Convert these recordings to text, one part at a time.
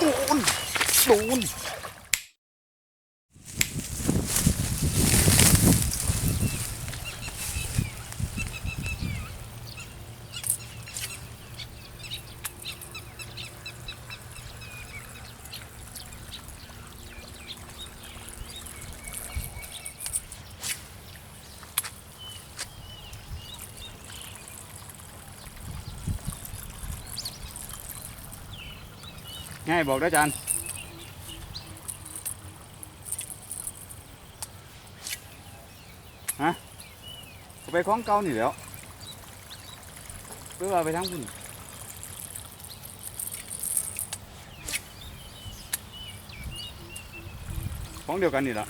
โดนโดน ง่ายบอกได้จานฮะไปคล้องเก่านี่แล้วเพื่อเอาไปทั้งคุณของเดียวกันนี่แหละ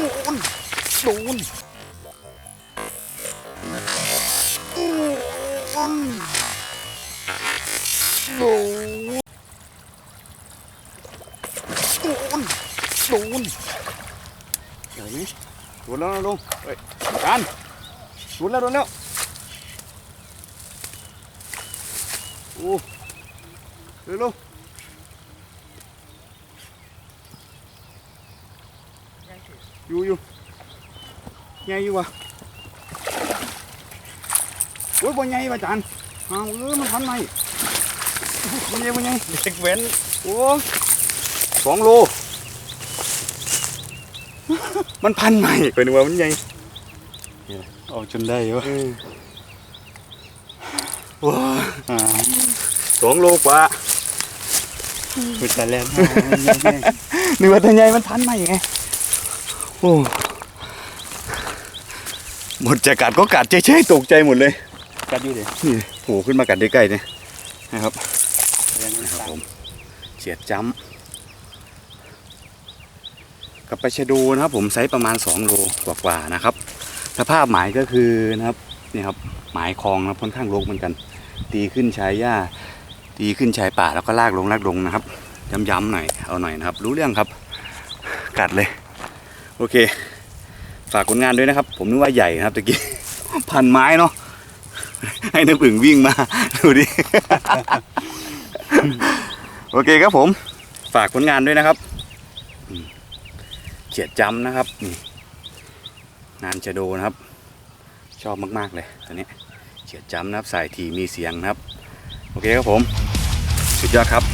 โดน โดนโดนโดนโดนโดนเดี๋ยวนี้โดนแล้วนะลุงเฮ้ยกันโดนแล้วโดนแล้วโอ้เร็วลูก อยู่อยู่ใหญ่อยู่วะโอ้ยบ่ใหญ่ป่ะจานอ้าวเออมันพันไหมบ่ใหญ่บ่ใหญ่เด็กเว้นโอ้สองโล มันพันใหม่ไปนึกว่ามันใหญ่เอาจนได้วะว้าอ่าสองโลกว่าคือแต่แรกนึกว่าตัวใหญ่มันพันใหม่ไง โอ้หมดจะกัดก็กัดเฉยๆตกใจหมดเลยกัดอยู่ดินี่โผล่ขึ้นมากัดได้ใกล้เนี่ยนะครับแรงนะครับผมเฉียดจ้ำกับปลาชะโดูนะครับ ผมไซส์ประมาณ2โลกว่าๆนะครับสภาพหมายก็คือนะครับนี่ครับหมายคลองนะครับค่อนข้างรกเหมือนกัน ตีขึ้นชายหญ้าตีขึ้นชายป่าแล้วก็ลากลงลากลงนะครับย้ำๆหน่อยเอาหน่อยนะครับ รู้เรื่องครับ กัดเลย โอเค ฝากผลงานด้วยนะครับ ผมนึกว่าใหญ่นะครับตะกี้พันไม้เนาะให้น้ำอึ่งวิ่งมาดูดิโอเคครับผมฝากผลงานด้วยนะครับเขียดจำนะครับนี่งานจะโดนะครับ ชอบมากๆเลยตัวนี้เขียดจำนะครับใส่ทีมีเสียงนะครับ โอเคครับผม สุดยอดครับ